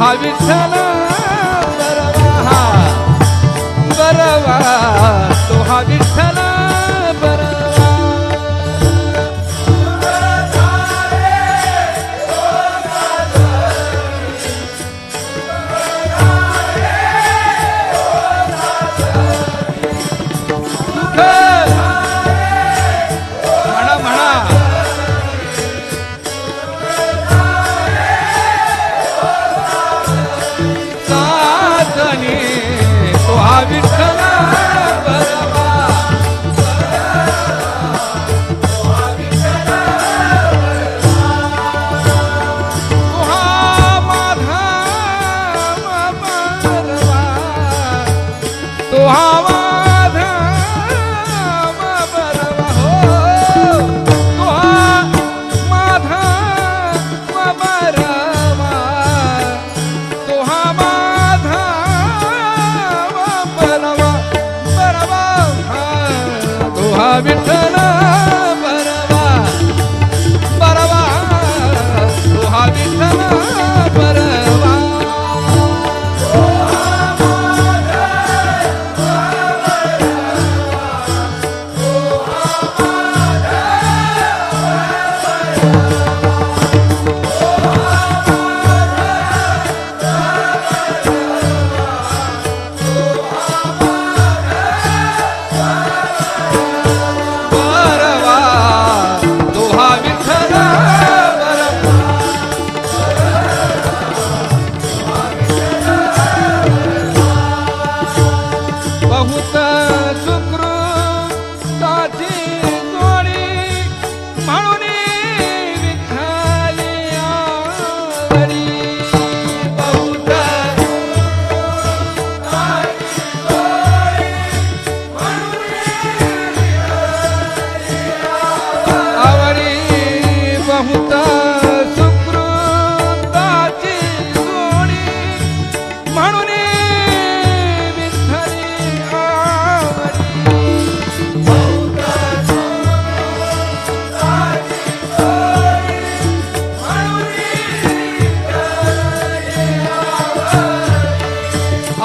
I've been. விட்டு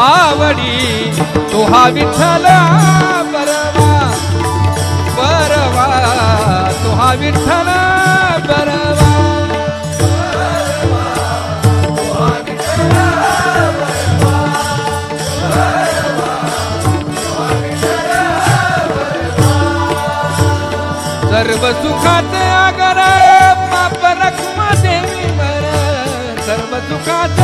आवडी तो हा विठ्ठल परवा परवा तो हा विठ्ठल परवा सर्व सुखात आगर पाप रखमा देवी बर. सर्व सुखात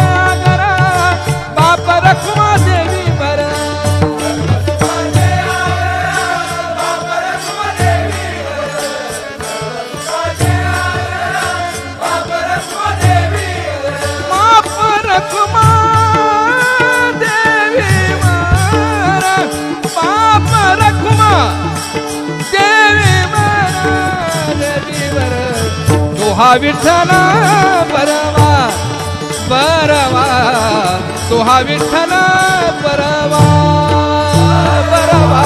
तुहा विठ्ठला परवा परवा. तुहा विठ्ठला परवा परवा.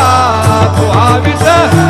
तुहा विठ्ठला